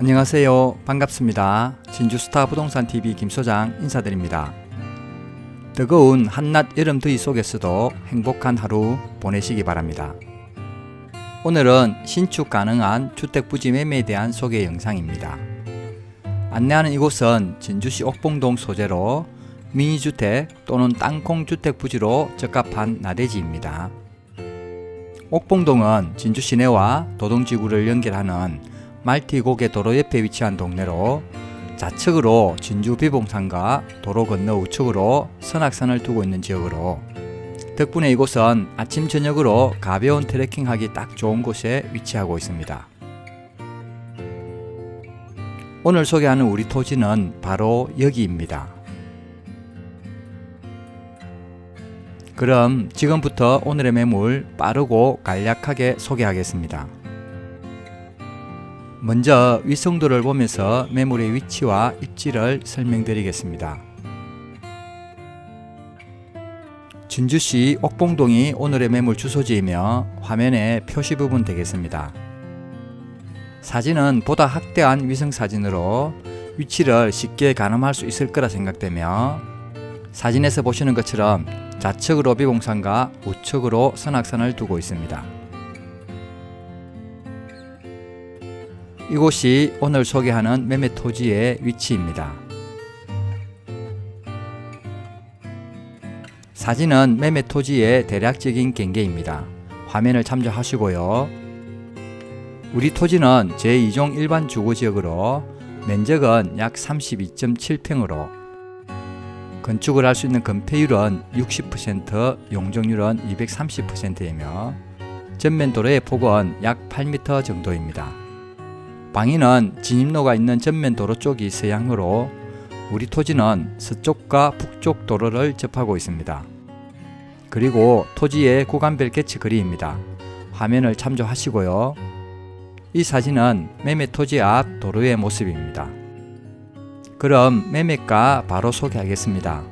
안녕하세요. 반갑습니다. 진주스타 부동산 TV 김 소장 인사드립니다. 뜨거운 한낮 여름 더위 속에서도 행복한 하루 보내시기 바랍니다. 오늘은 신축 가능한 주택 부지 매매에 대한 소개 영상입니다. 안내하는 이곳은 진주시 옥봉동 소재로 미니주택 또는 땅콩 주택 부지로 적합한 나대지입니다. 옥봉동은 진주 시내와 도동지구를 연결하는 말티 고개 도로 옆에 위치한 동네로 좌측으로 진주 비봉산과 도로 건너 우측으로 선악산을 두고 있는 지역으로 덕분에 이곳은 아침 저녁으로 가벼운 트레킹하기 딱 좋은 곳에 위치하고 있습니다. 오늘 소개하는 우리 토지는 바로 여기입니다. 그럼 지금부터 오늘의 매물 빠르고 간략하게 소개하겠습니다. 먼저 위성도를 보면서 매물의 위치와 입지를 설명드리겠습니다. 진주시 옥봉동이 오늘의 매물 주소지이며 화면의 표시 부분 되겠습니다. 사진은 보다 확대한 위성 사진으로 위치를 쉽게 가늠할 수 있을 거라 생각되며 사진에서 보시는 것처럼 좌측으로 비공산과 우측으로 선악산을 두고 있습니다. 이곳이 오늘 소개하는 매매 토지의 위치입니다. 사진은 매매 토지의 대략적인 경계입니다. 화면을 참조하시고요. 우리 토지는 제2종 일반 주거지역으로 면적은 약 32.7평으로 건축을 할 수 있는 건폐율은 60%, 용적률은 230%이며 전면 도로의 폭은 약 8m 정도입니다. 방위는 진입로가 있는 전면 도로 쪽이 서향으로 우리 토지는 서쪽과 북쪽 도로를 접하고 있습니다. 그리고 토지의 구간별 개체 거리입니다. 화면을 참조하시고요. 이 사진은 매매 토지 앞 도로의 모습입니다. 그럼 매매가 바로 소개하겠습니다.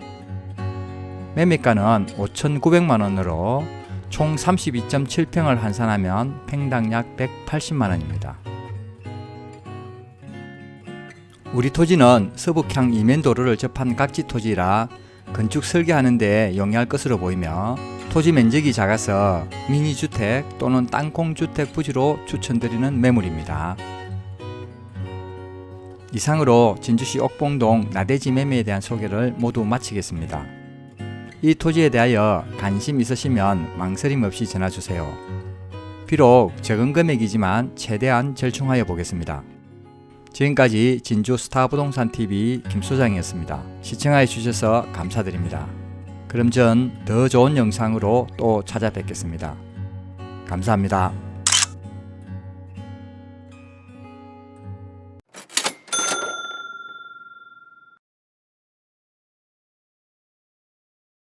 매매가는 5,900만 원으로 총 32.7평을 환산하면 평당 약 180만 원입니다. 우리 토지는 서북향 이면도로를 접한 각지 토지라 건축 설계하는 데 용이할 것으로 보이며 토지 면적이 작아서 미니주택 또는 땅콩주택 부지로 추천드리는 매물입니다. 이상으로 진주시 옥봉동 나대지 매매에 대한 소개를 모두 마치겠습니다. 이 토지에 대하여 관심 있으시면 망설임 없이 전화 주세요. 비록 적은 금액이지만 최대한 절충하여 보겠습니다. 지금까지 진주 스타 부동산 TV 김 소장이었습니다. 시청하여 주셔서 감사드립니다. 그럼 전 더 좋은 영상으로 또 찾아뵙겠습니다. 감사합니다.